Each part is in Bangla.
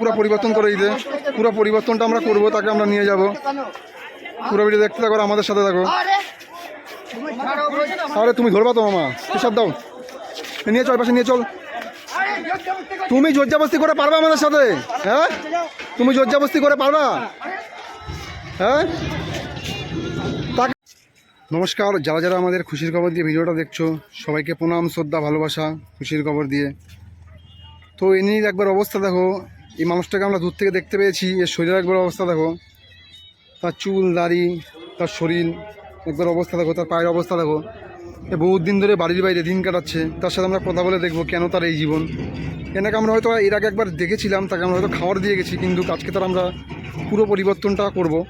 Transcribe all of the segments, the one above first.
পুরো পরিবর্তন করে দিতে। পুরো পরিবর্তনটা আমরা করব, তাকে আমরা নিয়ে যাব। পুরো ভিডিও দেখতে থাকো আমাদের সাথে থাকো। আরে, তুমি ধরবা তো মামা। হিসাব দাও। নিয়ে চল, পাশে নিয়ে চল। তুমি জোরজাবস্তি করে পারবা আমাদের সাথে? হ্যাঁ? তুমি জোরজাবস্তি করে পারবা? হ্যাঁ? নমস্কার, যারা যারা আমাদের খুশির খবর দিয়ে ভিডিওটা দেখছ, সবাইকে প্রণাম, শ্রদ্ধা, ভালোবাসা খুশির খবর দিয়ে। তো এ নিয়ে একবার অবস্থা দেখো এই মানুষটাকে আমরা দূর থেকে দেখতে পেয়েছি। এর শরীরের একবার অবস্থা দেখো। তার চুল, দাড়ি, তার শরীর, একবার অবস্থা দেখো, তার পায়ের অবস্থা দেখো। এ বহুত দিন ধরে বাড়ির বাইরে দিন কাটাচ্ছে। তার সাথে আমরা কথা বলে দেখব কেন তার এই জীবন। এনাকে আমরা হয়তো এর আগে একবার দেখেছিলাম, তাকে আমরা হয়তো খাবার দিয়ে গেছি, কিন্তু আজকে তার আমরা পুরো পরিবর্তনটা করব।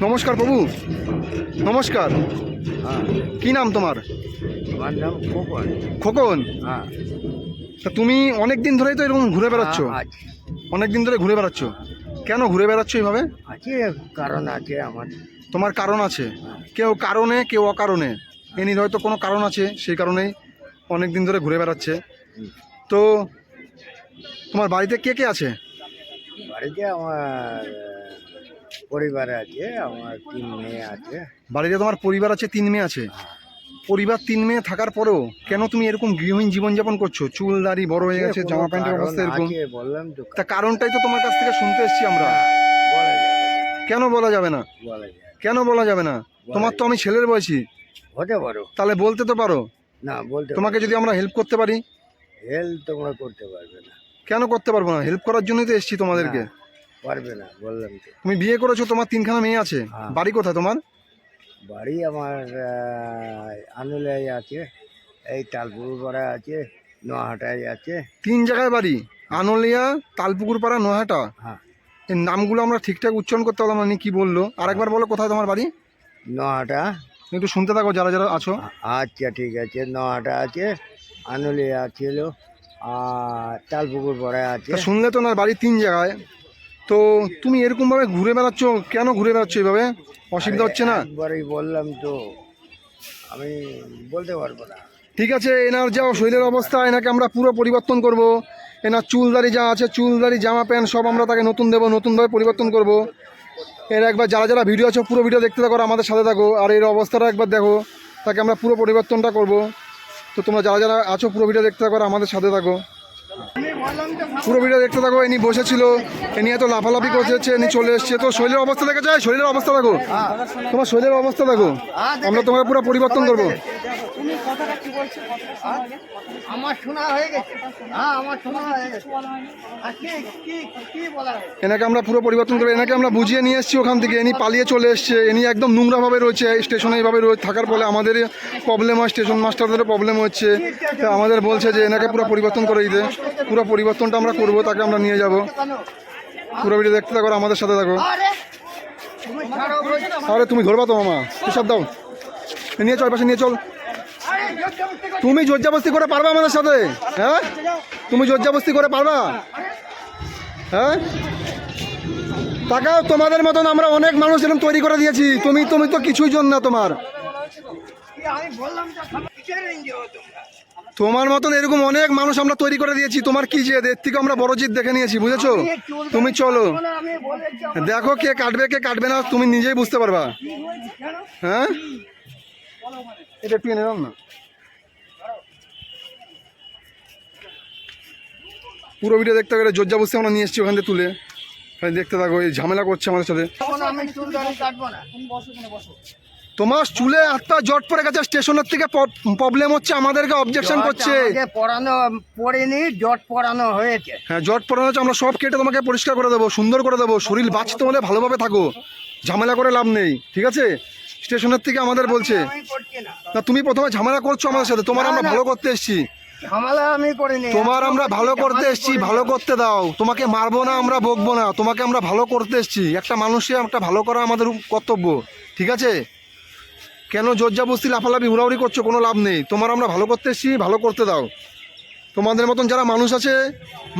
নমস্কার, প্রভু। নমস্কার। কি নাম তোমার? আমার নাম খোকন। খোকন? হ্যাঁ। তা তুমি অনেক দিন ধরেই তো এরকম ঘুরে বেড়াচ্ছ। আছে অনেক দিন ধরে ঘুরে বেড়াচ্ছ। কেন ঘুরে বেড়াচ্ছ এইভাবে? আছে কারণ আছে আমার। তোমার কারণ আছে। কেউ কারণে কেউ অকারণে। এনির হয়তো কোনো কারণ আছে সেই কারণেই অনেক দিন ধরে ঘুরে বেড়াচ্ছে। তো তোমার বাড়িতে কে কে আছে? বাড়িতে আমার পরিবার আছে আমার তিন মেয়ে আছে। বাড়িতে তোমার পরিবার আছে তিন মেয়ে আছে? পরিবার তিন মেয়ে থাকার পরেও কেন তুমি এরকম গৃহহীন জীবনযাপন করছ? চুল দাড়ি বড় হয়ে গেছে জামা প্যান্টের অবস্থা এরকম। বললাম তো তা কারণটাই তো তোমার কাছ থেকে শুনতে এসেছি আমরা। বলা যাবে না, কেন বলা যাবে না? কেন বলা যাবে না? তোমার তো আমি ছেলের বয়সী। হতে পারো। তাহলে বলতে তো পারো। না বলতে তোমাকে যদি আমরা হেল্প করতে পারি? হেল্প তোমরা করতে পারবে না। কেন করতে পারব না? হেল্প করার জন্যই তো এসেছি তোমাদেরকে। পারবে না বললাম তো। তুমি বিয়ে করেছ তোমার তিনখানা মেয়ে আছে। হ্যাঁ। বাড়ি কোথায় তোমার? বাড়ি আমার আনুলাই আছে এই তালপুর পাড়া আছে নোয়াহাটায় আছে। তিন জায়গায় বাড়ি আনলিয়া তালপুকুর পাড়া নোহাটা হ্যাঁ। এই নামগুলো আমরা ঠিকঠাক উচ্চারণ করতে পারলাম না নি কি বলল? আরেকবার বলো কোথায় তোমার বাড়ি? নোয়াহাটা। একটু শুনতে থাকো যারা যারা আছো। আচ্ছা ঠিক আছে নটা আছে আনুলিয়া ছিল আর তালপুকুর পরে আছে। তা শুনলে তো না বাড়ি তিন জায়গায়। তো তুমি এরকম ভাবে ঘুরে বেড়াচ্ছ? কেন ঘুরে বেড়াচ্ছ এইভাবে অসুবিধা হচ্ছে না? একবারই বললাম তো আমি বলতে পারব না। ঠিক আছে এনার যা শরীরের অবস্থা এনাকে আমরা পুরো পরিবর্তন করব। এনার চুলদারি যা আছে চুলদারি জামা প্যান্ট সব আমরা তাকে নতুন দেবো নতুনভাবে পরিবর্তন করব। এর একবার যারা যারা ভিডিও আছে পুরো ভিডিও দেখতে থাকো আমাদের সাথে থাকো। আর এর অবস্থাটা একবার দেখো। তাকে আমরা পুরো পরিবর্তনটা করব। তো তোমরা যারা যারা আছো পুরো ভিডিও দেখতে থাকো আমাদের সাথে থাকো। পুরো ভিডিও দেখতে থাকো ইনি বসেছিল ইনি এত লাফালাফি করছে এনি চলে এসছে। তো শরীরের অবস্থা দেখে যায় শরীরের অবস্থা দেখো। তোমার শরীরের অবস্থা দেখো। আমরা তোমাকে পুরো পরিবর্তন করব। আমার শোনা হয়ে গেছে। হ্যাঁ আমার শোনা হয়ে গেছে। এনাকে আমরা পুরো পরিবর্তন করে এনাকে আমরা বুঝিয়ে নিয়ে এসেছি ওখান থেকে। এনি পালিয়ে চলে এসছে। এনি একদম নোংরাভাবে রয়েছে স্টেশনে এইভাবে রয়ে থাকার ফলে আমাদের প্রবলেম হয়। স্টেশন মাস্টারদেরও প্রবলেম হচ্ছে। তো আমাদের বলছে যে এনাকে পুরো পরিবর্তন করে দিতে। পুরো পরিবর্তনটা আমরা করব, তাকে আমরা নিয়ে যাব। পুরো ভিডিও দেখতে থাকো আমাদের সাথে থাকো। আরে, তুমি ধরবা তো মামা। হিসাব দাও নিয়ে চল, পাশে নিয়ে চল। তুমি জোরজাবস্তি করে পারবা আমাদের সাথে? হ্যাঁ? তুমি জোরজাবস্তি করে পারবা? হ্যাঁ? তাকাও, তোমাদের মতন আমরা অনেক মানুষ এরকম তৈরি করে দিয়েছি। তুমি তুমি তো কিছুই জন না তোমার? তোমরা মতন এরকম অনেক মানুষ আমরা তৈরি করে দিয়েছি। তোমার কি যে এর থেকে আমরা বড় জিত দেখে নিয়েছি বুঝেছ? তুমি চলো। দেখো কে কাটবে কে কাটবে না তুমি নিজেই বুঝতে পারবা। হ্যাঁ? এটা একটু এনে না। পুরো ভিডিও দেখতে গেলে জোজ্জা বসতে আমরা নিয়ে এসেছি ওখান থেকে তুলে। দেখতে থাকো এই ঝামেলা করছে আমাদের সাথে। আমি কাটবো না। তোমার চুলে একটা জট পড়ে গেছে স্টেশনের থেকে প্রবলেম হচ্ছে আমাদেরকে অবজেকশন করছে। পড়ানো পড়েনি জট পড়ানো হয়েছে। হ্যাঁ জট পড়ানো হচ্ছে আমরা সব কেটে তোমাকে পরিষ্কার করে দেবো সুন্দর করে দেবো শরীর বাঁচতে হলে ভালোভাবে থাকো ঝামেলা করে লাভ নেই ঠিক আছে? স্টেশনের থেকে আমাদের বলছে। না। তুমি প্রথমে ঝামেলা করছ আমাদের সাথে তোমার আমরা ভালো করতে এসেছি। তোমার আমরা ভালো করতে এসেছি ভালো করতে দাও তোমাকে মারবো না আমরা বকবো না তোমাকে আমরা ভালো করতে এসেছি একটা মানুষের একটা ভালো করা আমাদের কর্তব্য ঠিক আছে? কেন জোরজাবস্তি লাফালাফি হুড়াহুড়ি করছ? কোনো লাভ নেই। তোমার আমরা ভালো করতে এসেছি ভালো করতে দাও। তোমাদের মতন যারা মানুষ আছে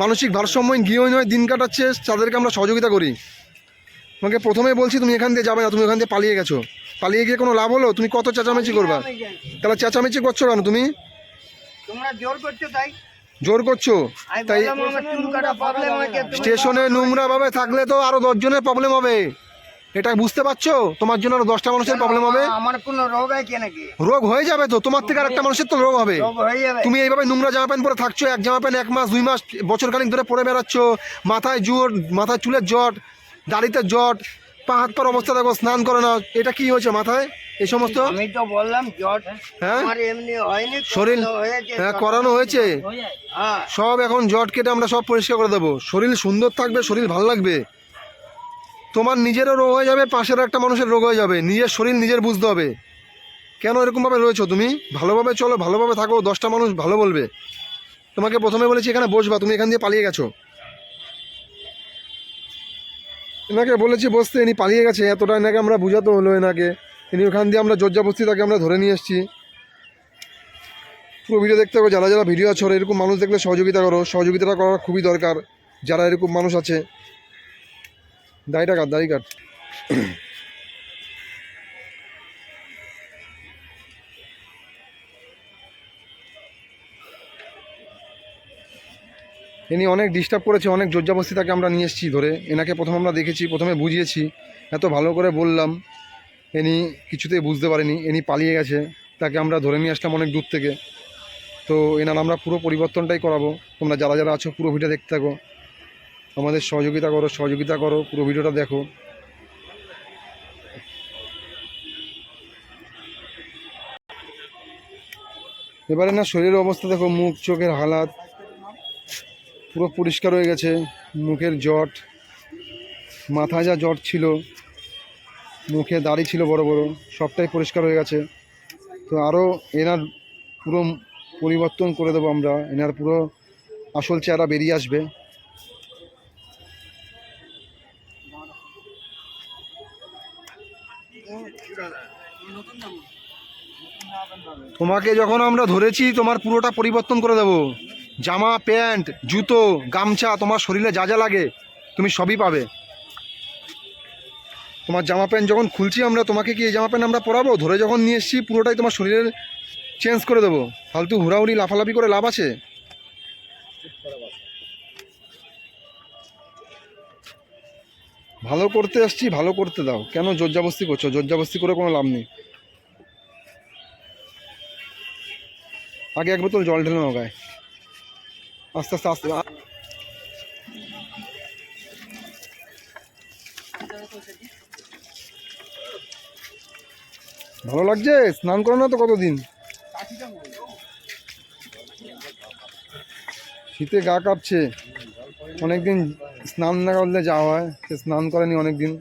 মানসিক ভারসাম্যহীন গৃহহীন হয়ে দিন কাটাচ্ছে তাদেরকে আমরা সহযোগিতা করি। তোমাকে প্রথমে বলছি তুমি এখান দিয়ে যাবে না তুমি এখান দিয়ে পালিয়ে গেছো। পালিয়ে গিয়ে কোনো লাভ হলো? তুমি কত চেঁচামেচি করবা? তাহলে চেঁচামেচি করছ কেন তুমি? জোর করছ তাই। জোর করছ? তাই স্টেশনে নোংরা ভাবে থাকলে তো আরও দশজনের প্রবলেম হবে। এটা বুঝতে পারছ? তোমার জন্য আরও দশটা মানুষের প্রবলেম হবে। আমার কোনো রোগ আছে নাকি? রোগ হয়ে যাবে তো তোমার থেকে আর একটা মানুষের তো রোগ হবে। তুমি এইভাবে নোংরা জামা প্যান্ট পরে থাকছো এক জামা প্যান্ট এক মাস দুই মাস বছর খানিক ধরে পরে বেড়াচ্ছ মাথায় জোর মাথায় চুলের জট দাড়িতে জট পা হাত পার অবস্থা দেখো স্নান করে না এটা কি হয়েছে মাথায়? এই সমস্ত? আমি তো বললাম জট হ্যাঁ? আমার এমনি হয়নি শরীর হয়েছে হ্যাঁ করানো হয়েছে। হ্যাঁ। সব এখন জট কেটে আমরা সব পরিষ্কার করে দেবো। শরীর সুন্দর থাকবে শরীর ভালো লাগবে। তোমার নিজেরও রোগ হয়ে যাবে পাশের একটা মানুষের রোগ হয়ে যাবে। নিজের শরীর নিজের বুঝতে হবে। কেন এরকমভাবে রয়েছো তুমি? ভালোভাবে চলো, ভালোভাবে থাকো, দশটা মানুষ ভালো বলবে। তোমাকে প্রথমে বলেছি, এখানে বসবা, তুমি এখান দিয়ে পালিয়ে গেছো। এনাকে বলেছি, বসতে, ইনি পালিয়ে গেছে, এতটা এনাকে আমরা বুঝাতে হলো এনাকে। ইনি ওখান দিয়ে আমরা জর্জাবস্তি তাকে আমরা ধরে নিয়ে এসেছি। পুরো ভিডিও দেখতে হবে, যারা যারা ভিডিও আছে এরকম মানুষ দেখলে সহযোগিতা করো। সহযোগিতাটা করা খুবই দরকার, যারা এরকম মানুষ আছে। দাড়িটা কাট, দাড়ি কাট। ইনি অনেক ডিস্টার্ব করেছে, অনেক জর্জাবস্তি তাকে আমরা নিয়ে এসেছি ধরে। এনাকে প্রথম আমরা দেখেছি, প্রথমে বুঝিয়েছি। এত ভালো করে বললাম, ইনি কিছুতেই বুঝতে পারেনি, ইনি পালিয়ে গেছে। তাকে আমরা ধরে নিয়ে আসলাম অনেক দূর থেকে। তো এনার আমরা পুরো পরিবর্তনটাই করাবো। তোমরা যারা যারা আছো, পুরো ভিডিও দেখতে থাকো। আমাদের সহযোগিতা করো সহযোগিতা করো, পুরো ভিডিওটা দেখো। এবারে না শরীরের অবস্থা দেখো, মুখ, চোখের হালাত পুরো পরিষ্কার হয়ে গেছে, মুখের জট, মাথায় যা জট ছিল, মুখে দাড়ি ছিল বড় বড়, সবটাই পরিষ্কার হয়ে গেছে। তো আরও এনার পুরো পরিবর্তন করে দেবো আমরা, এনার পুরো আসল চেহারা বেরিয়ে আসবে। তোমাকে যখন আমরা ধরেছি, তোমার পুরোটা পরিবর্তন করে দেবো। জামা, প্যান্ট, জুতো, গামছা, তোমার শরীরে যা যা লাগে, তুমি সবই পাবে। তোমার জামা প্যান্ট যখন খুলছি আমরা, তোমাকে কি এই জামা প্যান্ট আমরা পরাবো? ধরে যখন নিয়ে এসেছি, পুরোটাই তোমার শরীরের চেঞ্জ করে দেবো। ফালতু হুড়াহুড়ি, লাফালাফি করে লাভ আছে? ভালো করতে আসছি, ভালো করতে দাও। কেন জোরজাবস্তি করছ? জোরজাবস্তি করে কোনো লাভ নেই। আগে এক বোতল জল ঢেলে নাও গায়ে। আস্তে আস্তে আস্তে ভালো লাগছে? স্নান করো না তো কতদিন? শীতে গা কাঁপছে। অনেকদিন স্নান না করলে যাওয়া হয়, সে স্নান করেনি অনেকদিন।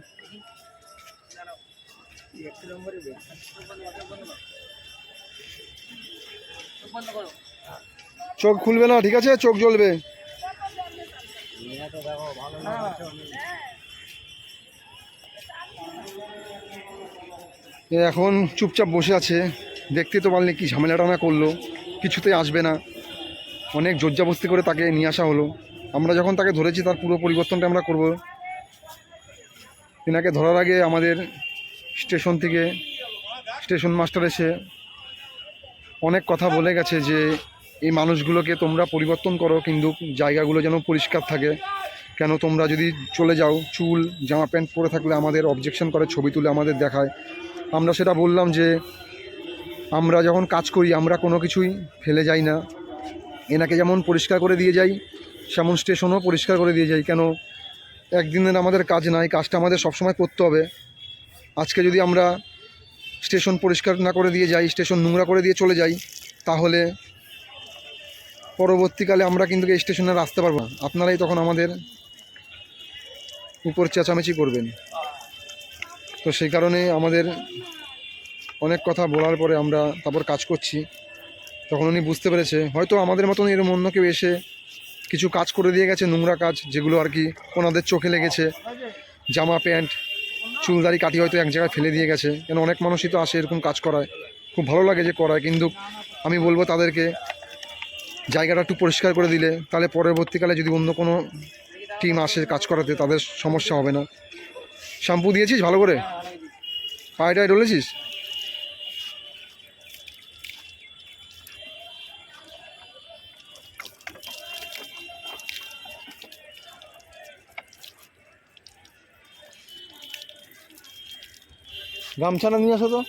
চোখ খুলবে না, ঠিক আছে? চোখ জ্বলবে। এখন চুপচাপ বসে আছে। দেখতে তো পারলে কি ঝামেলাটা না করল, কিছুতেই আসবে না। অনেক জর্জাবস্তি করে তাকে নিয়ে আসা হলো। আমরা যখন তাকে ধরেছি, তার পুরো পরিবর্তনটা আমরা করব। এনাকে ধরার আগে আমাদের স্টেশন থেকে স্টেশন মাস্টার এসে অনেক কথা বলে গেছে যে এই মানুষগুলোকে তোমরা পরিবর্তন করো, কিন্তু জায়গাগুলো যেন পরিষ্কার থাকে। কেন তোমরা যদি চলে যাও, চুল, জামা প্যান্ট পরে থাকলে আমাদের অবজেকশন করে, ছবি তুলে আমাদের দেখায়। আমরা সেটা বললাম যে আমরা যখন কাজ করি, আমরা কোনো কিছুই ফেলে যাই না। এনাকে যেমন পরিষ্কার করে দিয়ে যাই, সেমন স্টেশনও পরিষ্কার করে দিয়ে যাই। কেন একদিনের আমাদের কাজ নাই, কাজটা আমাদের সবসময় করতে হবে। আজকে যদি আমরা স্টেশন পরিষ্কার না করে দিয়ে যাই, স্টেশন নোংরা করে দিয়ে চলে যাই, তাহলে পরবর্তীকালে আমরা কিন্তু এই স্টেশনে আসতে পারব না। আপনারাই তখন আমাদের উপর চেঁচামেচি করবেন। তো সেই কারণে আমাদের অনেক কথা বলার পরে আমরা তারপর কাজ করছি। তখন উনি বুঝতে পেরেছে, হয়তো আমাদের মতন এরম অন্য কেউ এসে কিছু কাজ করে দিয়ে গেছে, নোংরা কাজ, যেগুলো আর কি ওনাদের চোখে লেগেছে, জামা, প্যান্ট চুলদারি কাটি হয়তো এক জায়গায় ফেলে দিয়ে গেছে। কেন অনেক মানুষই তো আসে এরকম কাজ করায়। খুব ভালো লাগে যে করায়, কিন্তু আমি বলব তাদেরকে জায়গাটা একটু পরিষ্কার করে দিলে, তাহলে পরবর্তীকালে যদি অন্য কোনো টিম আসে কাজ করাতে, তাদের সমস্যা হবে না। শ্যাম্পু দিয়েছিস ভালো করে? পায়েটায় ডলেছিস? গামছাটা নিয়ে আসো তো।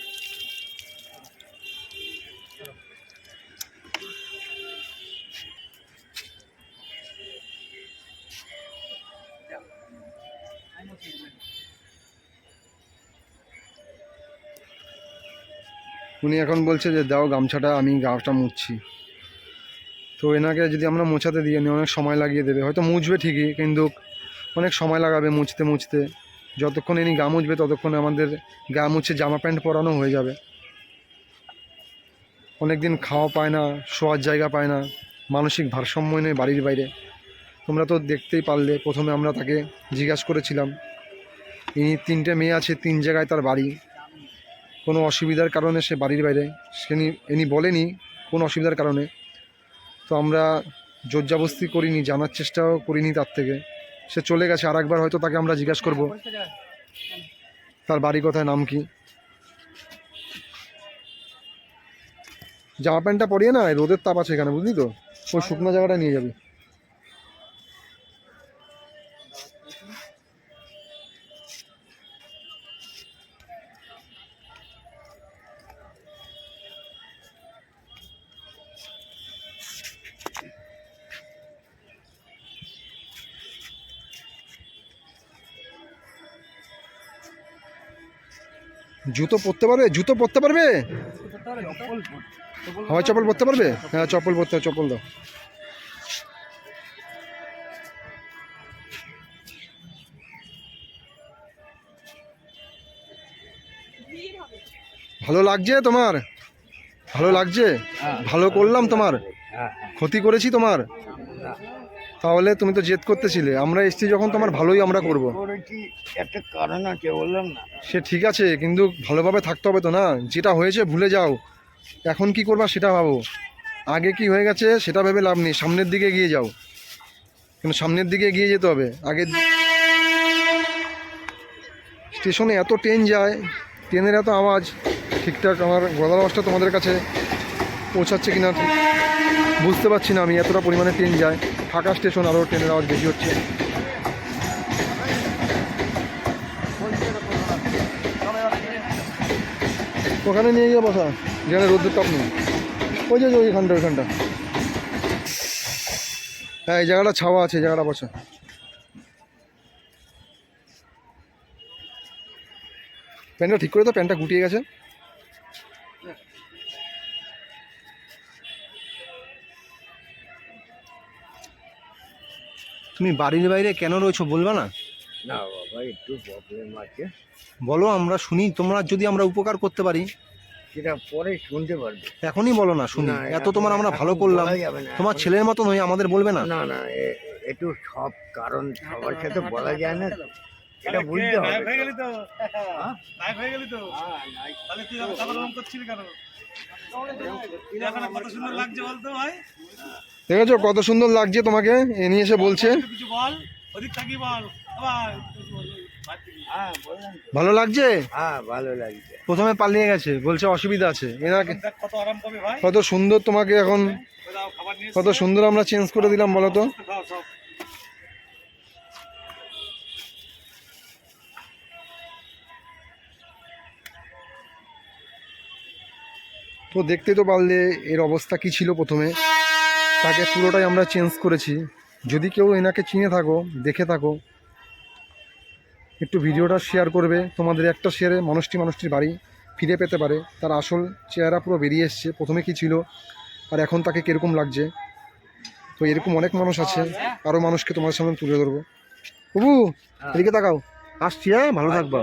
উনি এখন বলছে যে, দাও গামছাটা, আমি গাছটা মুছছি। তো এনাকে যদি আমরা মোছাতে দিই উনি অনেক সময় লাগিয়ে দেবে। হয়তো মুছবে ঠিকই, কিন্তু অনেক সময় লাগাবে মুছতে মুছতে। যতক্ষণ ইনি গা মুছবে, ততক্ষণে আমাদের গা মুছে জামা প্যান্ট পরানো হয়ে যাবে। অনেক দিন খাওয়া পায় না, শোয়ার জায়গা পায় না, মানসিক ভারসাম্য নেই বাড়ির বাইরে। তোমরা তো দেখতেই পারলে, প্রথমে আমরা তাকে জিজ্ঞাসা করেছিলাম, ইনি তিনটে মেয়ে আছে, তিন জায়গায় তার বাড়ি। কোনো অসুবিধার কারণে সে বাড়ির বাইরে? সে ইনি বলেনি কোনো অসুবিধার কারণে। তো আমরা জোরজাবস্তি করিনি, জানার চেষ্টাও করিনি তার থেকে। সে চলে গেছে আর একবার হয়তো তাকে আমরা জিজ্ঞাসা করব। তার বাড়ি কোথায়, নাম কি? জামা প্যান্টটা পরিয়ে না রোদের তাপ আছে এখানে, বুঝলি তো? ওই শুকনো জায়গাটা নিয়ে যাবি। জুতো পরতে পারবে? জুতো পরতে পারবে? হাওয়াই চপ্পল পরতে পারবে? হ্যাঁ চপ্পল পরতে হবে, চপ্পল দাও। ভালো লাগছে তোমার? ভালো লাগছে? ভালো করলাম তোমার। হ্যাঁ। ক্ষতি করেছি তোমার? তাহলে তুমি তো জেদ করতেছিলে। আমরা এসছি যখন তোমার ভালোই আমরা করব। একটা কারণ আছে বললাম না। সে ঠিক আছে কিন্তু ভালোভাবে থাকতে হবে তো না। যেটা হয়েছে ভুলে যাও। এখন কি করবা সেটা ভাবো। আগে কি হয়ে গেছে সেটা ভেবে লাভ নেই। সামনের দিকে এগিয়ে যাও। কিন্তু সামনের দিকে এগিয়ে যেতে হবে। আগে স্টেশনে এত ট্রেন যায় ট্রেনের এত আওয়াজ ঠিকঠাক আমার গলার আওয়াজটা তোমাদের কাছে পৌঁছাচ্ছে কিনা ঠিক বুঝতে পারছি না আমি, এতটা পরিমাণে ট্রেন যায়। ফাঁকা স্টেশন আরও ট্রেনের আওয়াজ বেশি হচ্ছে। ওখানে নিয়ে গিয়ে বসা, যেখানে রোদ্রের তাপ নেই। ওই যে ওই ওইখানটা ওইখানটা। হ্যাঁ এই জায়গাটা ছাওয়া আছে জায়গাটা বসা। প্যান্টটা ঠিক করে তো প্যান্টটা গুটিয়ে গেছে। তুমি বাড়ির বাইরে কেন রয়েছো বলবা না? না বাবা একটু প্রবলেম আছে। বলো আমরা শুনি তোমরা যদি আমরা উপকার করতে পারি। সেটা পরে শুনতে পারবে। এখনই বলো না শুনি। এত তোমার আমরা ভালো করলাম। তোমার ছেলের মতো নয় আমাদের বলবে না? না না এ- একটু সব কারণ সবার সাথে বলা যায় না। এটা বুঝতে হবে। হয়ে গেলি তো। হ্যাঁ? হয়ে গেলি তো। তাহলে তুই আমার করছিলি কেন? কত সুন্দর লাগছে বলতো ভাই? দেখেছ কত সুন্দর লাগছে তোমাকে? এ নিয়ে এসে বলছে। কিছু বল ওদিক থাকি বল। আবার বললাম তো। ভালো লাগছে? হ্যাঁ ভালো লাগছে। প্রথমে পালিয়ে গেছে বলছে অসুবিধা আছে। এনাকে কত আরাম পাবে ভাই। কত সুন্দর তোমাকে এখন কত সুন্দর আমরা চেঞ্জ করে দিলাম বলো তো। তো দেখতে তো পারলে এর অবস্থা কি ছিল প্রথমে। তাকে পুরোটাই আমরা চেঞ্জ করেছি। যদি কেউ এনাকে চিনে থাকো, দেখে থাকো, একটু ভিডিওটা শেয়ার করবে। তোমাদের একটা শেয়ারে মানুষটি মানুষটির বাড়ি ফিরে পেতে পারে। তার আসল চেহারা পুরো বেরিয়ে এসছে। প্রথমে কি ছিল, আর এখন তাকে কীরকম লাগছে? তো এরকম অনেক মানুষ আছে। আরও মানুষকে তোমার সামনে তুলে ধরবো। বাবু, এদিকে তাকাও। আসছি হ্যাঁ ভালো থাকবা।